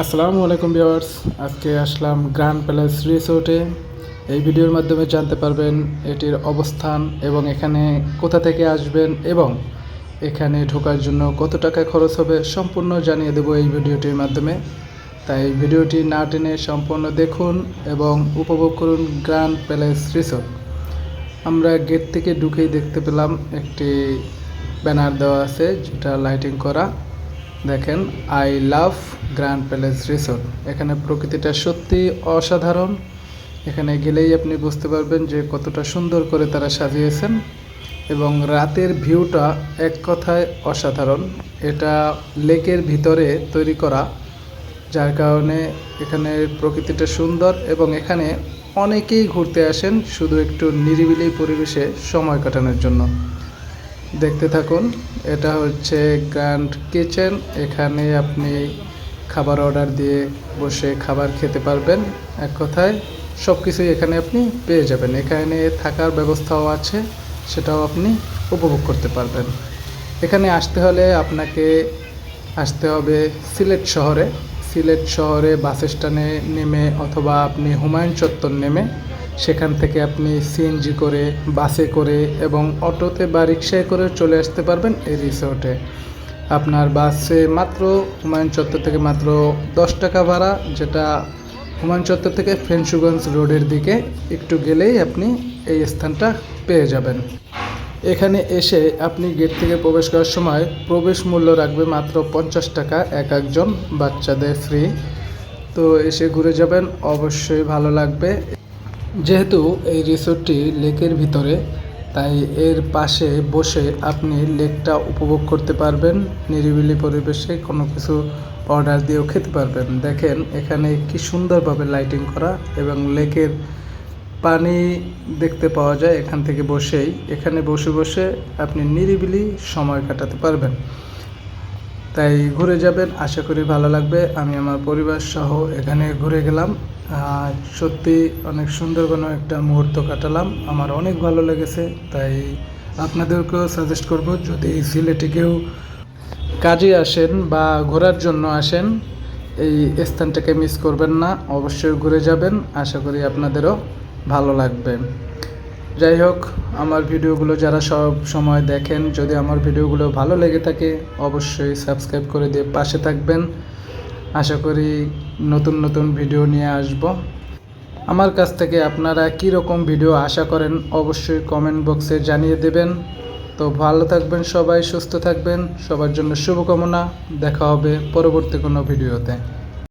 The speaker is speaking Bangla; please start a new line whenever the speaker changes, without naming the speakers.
আসসালামু আলাইকুম ভিউয়ার্স, আজকে আসলাম গ্র্যান্ড প্যালেস রিসোর্টে। এই ভিডিওর মাধ্যমে জানতে পারবেন এটির অবস্থান এবং এখানে কোথা থেকে আসবেন এবং এখানে ঢোকার জন্য কত টাকা খরচ হবে সম্পূর্ণ জানিয়ে দেবো এই ভিডিওটির মাধ্যমে। তাই ভিডিওটি না টেনে সম্পূর্ণ দেখুন এবং উপভোগ করুন গ্র্যান্ড প্যালেস রিসোর্ট। আমরা গেট থেকে ঢুকেই দেখতে পেলাম একটি ব্যানার দেওয়া আছে, যেটা লাইটিং করা। দেখেন I love Grand Palace Resort এখানে প্রকৃতিটা সত্যি অসাধারণ। এখানে গেলেই আপনি বুঝতে পারবেন যে কতটা সুন্দর করে তারা সাজিয়েছেন এবং রাতের ভিউটা এক কথায় অসাধারণ। এটা লেকের ভিতরে তৈরি করা, যার কারণে এখানে প্রকৃতিটা সুন্দর এবং এখানে অনেকেই ঘুরতে আসেন শুধু একটু নিরিবিলি পরিবেশে সময় কাটানোর জন্য। দেখতে থাকুন। এটা হচ্ছে গ্র্যান্ড কিচেন এখানে আপনি খাবার অর্ডার দিয়ে বসে খাবার খেতে পারবেন। এক কথায় সব কিছুই এখানে আপনি পেয়ে যাবেন। এখানে থাকার ব্যবস্থাও আছে, সেটাও আপনি উপভোগ করতে পারবেন। এখানে আসতে হলে আপনাকে আসতে হবে সিলেট শহরে। সিলেট শহরে বাস স্ট্যান্ডে নেমে অথবা আপনি হুমায়ুন চত্বর নেমে সেখান থেকে আপনি সিএনজি করে, বাসে করে এবং অটোতে বা রিক্সায় করে চলে আসতে পারবেন এই রিসোর্টে আপনার বাসে মাত্র হুমায়ুন চত্বর থেকে মাত্র দশ টাকা ভাড়া, যেটা হুমায়ুন চত্বর থেকে ফেন্সুগঞ্জ রোডের দিকে একটু গেলেই আপনি এই স্থানটা পেয়ে যাবেন। এখানে এসে আপনি গেট থেকে প্রবেশ করার সময় প্রবেশ মূল্য রাখবে মাত্র পঞ্চাশ টাকা এক একজন বাচ্চাদের ফ্রি তো এসে ঘুরে যাবেন, অবশ্যই ভালো লাগবে। যেহেতু এই রিসোর্টটি লেকের ভিতরে, তাই এর পাশে বসে আপনি লেকটা উপভোগ করতে পারবেন। নিরিবিলি পরিবেশে কোনো কিছু অর্ডার দিয়েও খেতে পারবেন। দেখেন, এখানে কি সুন্দরভাবে লাইটিং করা এবং লেকের পানি দেখতে পাওয়া যায় এখান থেকে বসেই। এখানে বসে বসে আপনি নিরিবিলি সময় কাটাতে পারবেন। তাই ঘুরে যাবেন, আশা করি ভালো লাগবে। আমি আমার পরিবার সহ এখানে ঘুরে গেলাম। সত্যি অনেক সুন্দর কোনো একটা মুহূর্ত কাটালাম। আমার অনেক ভালো লেগেছে, তাই আপনাদেরকেও সাজেস্ট করব, যদি সিলেটে কেউ কাজে আসেন বা ঘোরার জন্য আসেন, এই স্থানটাকে মিস করবেন না। অবশ্যই ঘুরে যাবেন। আশা করি আপনাদেরও ভালো লাগবে। যাই হোক, আমার ভিডিওগুলো যারা সব সময় দেখেন, যদি আমার ভিডিওগুলো ভালো লেগে থাকে, অবশ্যই সাবস্ক্রাইব করে দিয়ে পাশে থাকবেন। আশা করি নতুন নতুন ভিডিও নিয়ে আসব। আমার কাছ থেকে আপনারা কী রকম ভিডিও আশা করেন, অবশ্যই কমেন্ট বক্সে জানিয়ে দেবেন। তো ভালো থাকবেন সবাই, সুস্থ থাকবেন। সবার জন্য শুভকামনা। দেখা হবে পরবর্তী কোনো ভিডিওতে।